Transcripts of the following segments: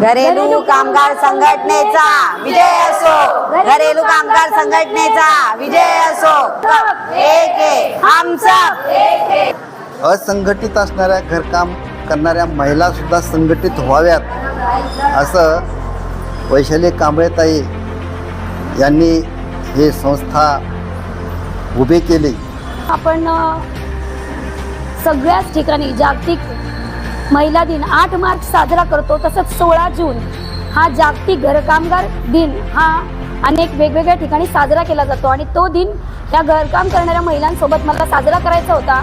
घरेलू कामगार संघटनेचा विजय असो. घरेलू कामगार संघटनेचा विजय असो. एक सब असंघटित असणाऱ्या घरकाम करणाऱ्या महिला सुद्धा संघटित व्हाव्यात असं वैशाली कांबळेताई यांनी ही संस्था उभी केली. आपण सगळ्याच ठिकाणी जागतिक महिला दिन आठ मार्च साजरा करतो. तसंच सोळा जून हा जागतिक घरकामगार दिन हा अनेक वेगवेगळ्या ठिकाणी साजरा केला जातो. आणि तो दिन त्या घरकाम करणाऱ्या महिलांसोबत मला साजरा करायचा होता.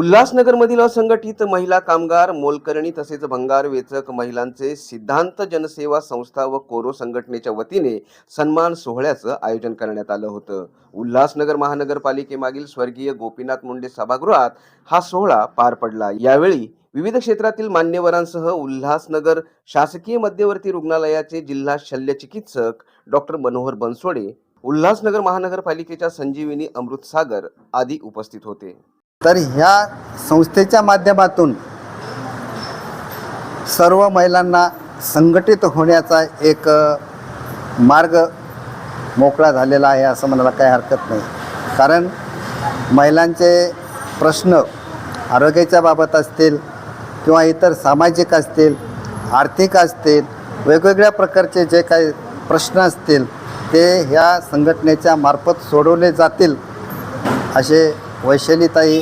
उल्हासनगरमधील असंघटित महिला कामगार मोलकरणी तसेच भंगार वेचक महिलांचे सिद्धांत जनसेवा संस्था व कोरो संघटनेच्या वतीने सन्मान सोहळ्याचं आयोजन करण्यात आलं होतं. उल्हासनगर महानगरपालिकेमागील स्वर्गीय गोपीनाथ मुंडे सभागृहात हा सोहळा पार पडला. यावेळी विविध क्षेत्रातील मान्यवरांसह उल्हासनगर शासकीय मध्यवर्ती रुग्णालयाचे जिल्हा शल्यचिकित्सक डॉक्टर मनोहर बनसोडे उल्हासनगर महानगरपालिकेच्या संजीविनी अमृतसागर आदी उपस्थित होते. तर ह्या संस्थेच्या माध्यमातून सर्व महिलांना संघटित होण्याचा एक मार्ग मोकळा झालेला आहे असं म्हणायला काही हरकत नाही. कारण महिलांचे प्रश्न आरोग्याच्या बाबत असतील किंवा इतर सामाजिक असतील आर्थिक असतील वेगवेगळ्या प्रकारचे जे काही प्रश्न असतील ते ह्या संघटनेच्या मार्फत सोडवले जातील असे वैशालीताई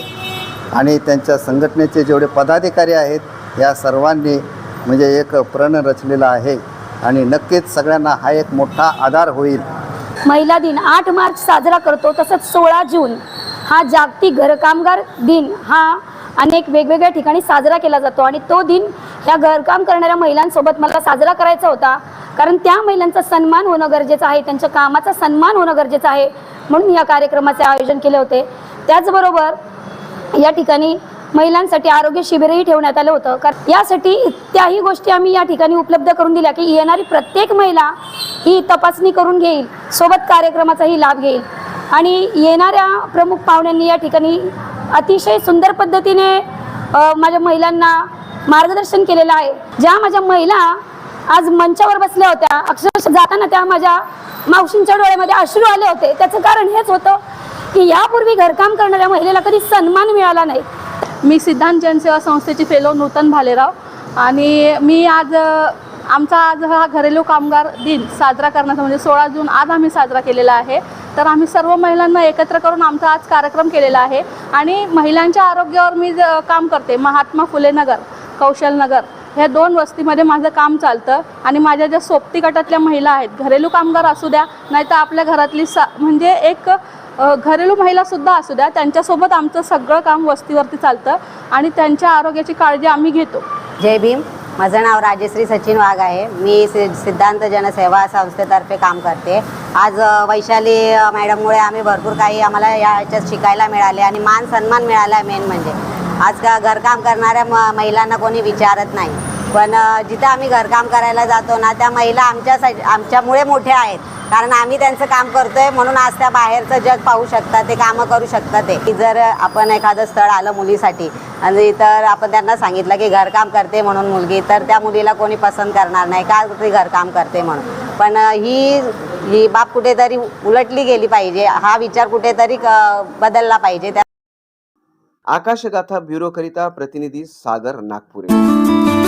आणि त्यांच्या संघटनेचे जेवढे पदाधिकारी आहेत या सर्वांनी म्हणजे एक प्रण रचलेला आहे. आणि नक्कीच सगळ्यांना हा एक मोठा आधार होईल. महिला दिन आठ मार्च साजरा करतो तसंच सोळा जून हा जागतिक घरकामगार दिन हा अनेक वेगवेगळ्या ठिकाणी साजरा केला जातो. आणि तो दिन ह्या घरकाम करणाऱ्या महिलांसोबत मला साजरा करायचा होता. कारण त्या महिलांचा सन्मान होणं गरजेचं आहे त्यांच्या कामाचा सन्मान होणं गरजेचं आहे. म्हणून या कार्यक्रमाचे आयोजन केले होते. त्याचबरोबर या ठिकाणी महिलांसाठी आरोग्य शिबिरही ठेवण्यात आलं होतं. कारण यासाठी त्याही गोष्टी आम्ही या ठिकाणी उपलब्ध करून दिल्या की येणारी प्रत्येक महिला ही तपासणी करून घेईल सोबत कार्यक्रमाचाही लाभ घेईल. आणि येणाऱ्या प्रमुख पाहुण्यांनी या ठिकाणी अतिशय सुंदर पद्धतीने माझ्या महिलांना मार्गदर्शन केलेलं आहे. ज्या माझ्या महिला आज मंचावर बसल्या होत्या अक्षरशः जाताना त्या माझ्या मावशींच्या डोळ्यामध्ये अश्रू आले होते. त्याचं कारण हेच होतं की यापूर्वी घरकाम करणाऱ्या महिलेला कधी सन्मान मिळाला नाही. मी सिद्धांत जनसेवा संस्थेची फेलो नूतन भालेराव आणि मी आज आमचा आज हा घरेलू कामगार दिन साजरा करण्याचा म्हणजे सोळा जून आज आम्ही साजरा केलेला आहे. तर आम्ही सर्व महिलांना एकत्र करून आमचा आज कार्यक्रम केलेला आहे. आणि महिलांच्या आरोग्यावर मी ज- काम करते. महात्मा फुले नगर कौशल नगर. ह्या दोन वस्तीमध्ये माझं काम चालतं आणि माझ्या ज्या सोबती गटातल्या महिला आहेत घरेलू कामगार असू द्या नाहीतर आपल्या घरातली सा म्हणजे एक घरेलू महिलासुद्धा असू द्या त्यांच्यासोबत आमचं सगळं काम वस्तीवरती चालतं आणि त्यांच्या आरोग्याची काळजी आम्ही घेतो. जय भीम. माझं नाव राजश्री सचिन वाघ आहे. मी सिद्धांत जनसेवा संस्थेतर्फे काम करते. आज वैशाली मॅडममुळे आम्ही भरपूर काही आम्हाला याच्यात शिकायला मिळाले आणि मान सन्मान मिळाला मेन म्हणजे. आज का घरकाम करणाऱ्या म महिलांना कोणी विचारत नाही. पण जिथे जिथं आम्ही घरकाम करायला जातो ना त्या महिला आमच्यासाठी आमच्यामुळे मोठ्या आहेत. कारण आम्ही त्यांचं काम करतोय म्हणून आज त्या बाहेरचं जग पाहू शकतात ते कामं करू शकतात ते. की जर आपण एखादं स्थळ आलं मुलीसाठी आणि तर आपण त्यांना सांगितलं की घरकाम करते म्हणून मुलगी तर त्या मुलीला कोणी पसंत करणार नाही का ती घरकाम करते म्हणून. पण ही ही बाब कुठेतरी उलटली गेली पाहिजे हा विचार कुठेतरी बदलला पाहिजे. त्या आकाशगाथा ब्युरोकरिता प्रतिनिधी सागर नागपुरे.